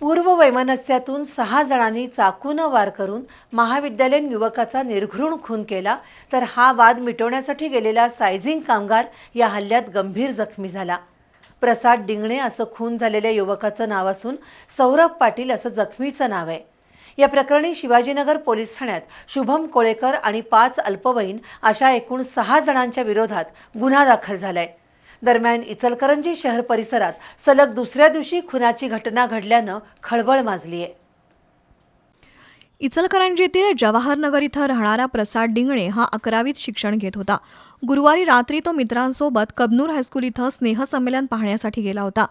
पूर्व वैमनस्यातून सहा जणांनी चाकूनं वार करून महाविद्यालयीन युवकाचा निर्घृण खून केला. तर हा वाद मिटवण्यासाठी गेलेला सायझिंग कामगार या हल्ल्यात गंभीर जखमी झाला. प्रसाद डिंगणे असं खून झालेल्या युवकाचं नाव असून सौरभ पाटील असं जखमीचं नाव आहे. या प्रकरणी शिवाजीनगर पोलीस ठाण्यात शुभम कोळेकर आणि पाच अल्पवयीन अशा एकूण सहा जणांच्या विरोधात गुन्हा दाखल झालाय. दरम्यान इचलकरंजी शहर परिसरात सलग दुसऱ्या दिवशी खुनाची घटना घडल्यानं खळबळ माजली आहे इचलकरंजीतील जवाहरनगर इथं राहणारा प्रसाद डिंगणे हा अकरावीत शिक्षण घेत होता. गुरुवारी रात्री तो मित्रांसोबत कबनूर हायस्कूल इथं स्नेहसंमेलन पाहण्यासाठी गेला होता.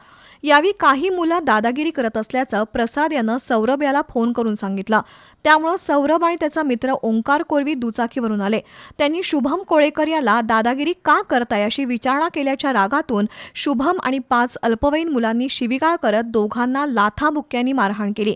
यावेळी काही मुलं दादागिरी करत असल्याचं प्रसाद यानं सौरभ याला फोन करून सांगितलं. त्यामुळं सौरभ आणि त्याचा मित्र ओंकार कोरवी दुचाकीवरून आले. त्यांनी शुभम कोळेकर याला दादागिरी का करताय अशी विचारणा केल्याच्या रागातून शुभम आणि पाच अल्पवयीन मुलांनी शिवीगाळ करत दोघांना लाथाबुक्क्यांनी मारहाण केली.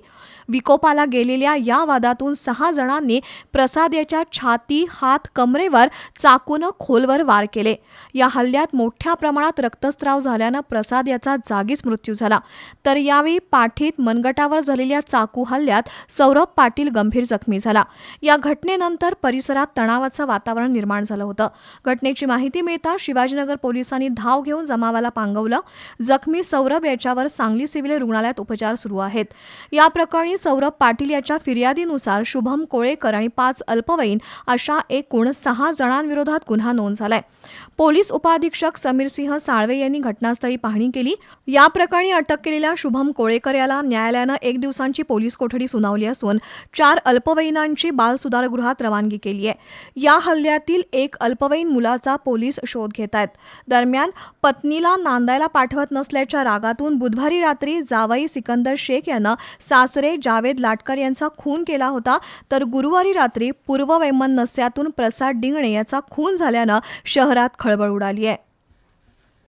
विकोपाला गेलेल्या या वादातून सहा जणांनी प्रसाद याच्या छाती हात कमरेवर चाकूनं खोलवर वार केले. या हल्ल्यात मोठ्या प्रमाणात रक्तस्राव झाल्यानं प्रसाद याचा जागीच मृत्यू झाला. तर यावेळी पाठीत मनगटावर झालेल्या चाकू हल्ल्यात सौरभ पाटील गंभीर जखमी झाला. या घटनेनंतर परिसरात तणावाचं वातावरण निर्माण झालं होतं. घटनेची माहिती मिळता शिवाजीनगर पोलिसांनी धाव घेऊन जमावाला पांगवलं. जखमी सौरभ याच्यावर सांगली सिव्हिल रुग्णालयात उपचार सुरू आहेत. या प्रकरणी सौरभ पाटील याच्या फिर्यादीनुसार शुभम कोळेकर आणि पाच अल्पवयीन अशा एकूण सहा जणांविरोधात गुन्हा नोंद झालाय. पोलीस उपाधीक्षक समीर सिंह साळवे यांनी घटनास्थळी पाहणी केली. या प्रकरणी अटक केलेल्या शुभम कोळेकर याला न्यायालयानं एक दिवसांची पोलीस कोठडी सुनावली असून चार अल्पवयीनांची बाल सुधारगृहात रवानगी केली आहे. या हल्ल्यातील एक अल्पवयीन मुलाचा पोलीस शोध घेत आहेत. दरम्यान पत्नीला नांदायला पाठवत नसल्याच्या रागातून बुधवारी रात्री जावई सिकंदर शेख यानं सासरे जावेद लाटकर यांचा खून केला केला होता तर गुरुवारी रात्री पूर्व वैमनस्यातून प्रसाद डिंगणे याचा खून झाल्यानं शहरात खळबळ उडाली आहे.